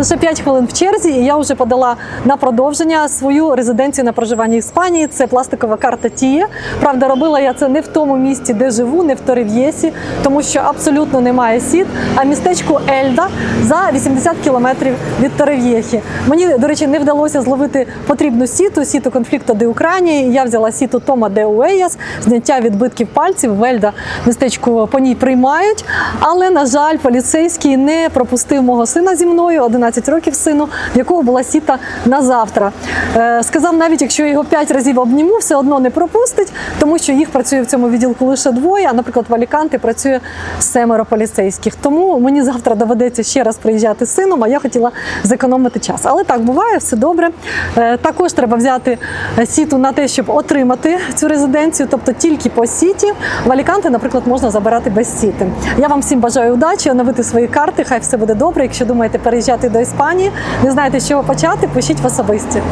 Лише 5 хвилин в черзі, і я вже подала на продовження свою резиденцію на проживання в Іспанії. Це пластикова карта Тіє. Правда, робила я це не в тому місті, де живу, не в Торев'єсі, тому що абсолютно немає сіт, а містечку Ельда за 80 кілометрів від Торев'єхі. Мені, до речі, не вдалося зловити потрібну сіту, сіту конфлікту де Україні. Я взяла сіту Тома де Уеяс, зняття відбитків пальців. Вельда містечку по ній приймають. Але, на жаль, поліцейський не пропустив мого сина зі мною, 11 років сину, в якого була сіта на завтра. Е, сказав, навіть якщо я його 5 разів обніму, все одно не пропустить, тому що їх працює в цьому відділку лише двоє. А, наприклад, в Аліканти працює семеро поліцейських. Тому мені завтра доведеться ще раз приїжджати з сином, а я хотіла зекономити час. Але так буває, все добре. Е, також треба взяти сіту на те, щоб отримати цю резиденцію, тобто тільки по сіті. В Аліканти, наприклад, можна забирати без сіти. Я вам всім бажаю удачі, оновити свої карти. Хай все буде добре. Якщо думаєте переїжджати Іспанії, не знаєте, з чого почати, пишіть в особисті.